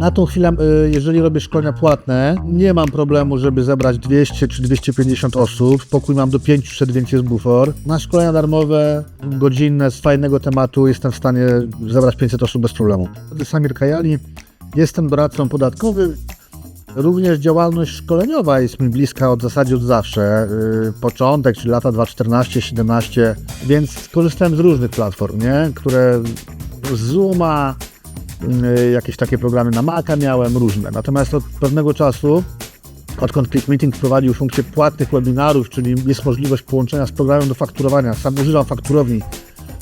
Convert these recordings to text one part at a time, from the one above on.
Na tą chwilę, y, jeżeli robię szkolenia płatne, nie mam problemu, żeby zebrać 200 czy 250 osób. Pokój mam do 500, więc jest bufor. Na szkolenia darmowe, godzinne, z fajnego tematu jestem w stanie zebrać 500 osób bez problemu. Samir Kajali, jestem doradcą podatkowym. Również działalność szkoleniowa jest mi bliska od zasadzie od zawsze. Yy, początek, czyli lata 2014-17, więc skorzystałem z różnych platform, nie? które Zooma, jakieś takie programy na Maca miałem, różne. Natomiast od pewnego czasu, odkąd ClickMeeting wprowadził funkcję płatnych webinarów, czyli jest możliwość połączenia z programem do fakturowania, sam używam fakturowni,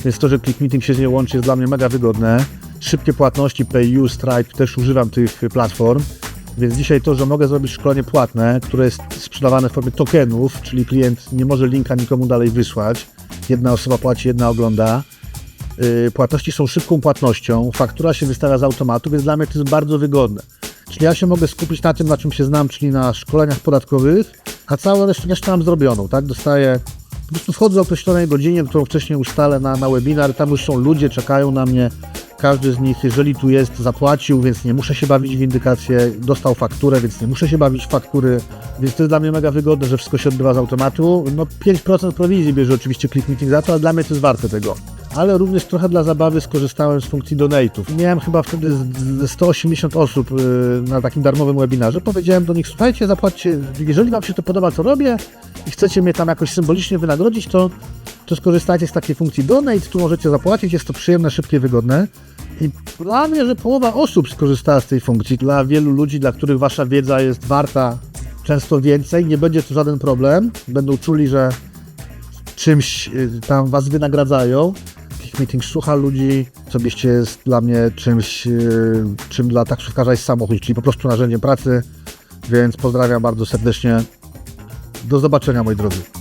więc to, że ClickMeeting się z nią łączy jest dla mnie mega wygodne. Szybkie płatności, PayU, Stripe, też używam tych platform. Więc dzisiaj to, że mogę zrobić szkolenie płatne, które jest sprzedawane w formie tokenów, czyli klient nie może linka nikomu dalej wysłać. Jedna osoba płaci, jedna ogląda. Yy, Płatności są szybką płatnością, faktura się wystawia z automatu, więc dla mnie to jest bardzo wygodne. Czyli ja się mogę skupić na tym, na czym się znam, czyli na szkoleniach podatkowych, a całą resztę, resztę mam zrobioną, tak? Dostaję, po prostu wchodzę o określonej godzinie, którą wcześniej ustalę na, na webinar, tam już są ludzie, czekają na mnie, każdy z nich, jeżeli tu jest, zapłacił, więc nie muszę się bawić w indykację, dostał fakturę, więc nie muszę się bawić w faktury, więc to jest dla mnie mega wygodne, że wszystko się odbywa z automatu. No 5% prowizji bierze oczywiście ClickMeeting za to, ale dla mnie to jest warte tego. Ale również trochę dla zabawy skorzystałem z funkcji donate'ów. Miałem chyba wtedy z- ze 180 osób y, na takim darmowym webinarze. Powiedziałem do nich, słuchajcie, zapłaćcie, jeżeli wam się to podoba, co robię i chcecie mnie tam jakoś symbolicznie wynagrodzić, to to skorzystajcie z takiej funkcji donate, tu możecie zapłacić, jest to przyjemne, szybkie, wygodne. I mnie, że połowa osób skorzystała z tej funkcji. Dla wielu ludzi, dla których wasza wiedza jest warta często więcej, nie będzie to żaden problem. Będą czuli, że czymś y, tam was wynagradzają. Meeting słucha ludzi, osobiście jest dla mnie czymś, y, czym dla taksówkarza jest samochód, czyli po prostu narzędziem pracy. Więc pozdrawiam bardzo serdecznie. Do zobaczenia, moi drodzy.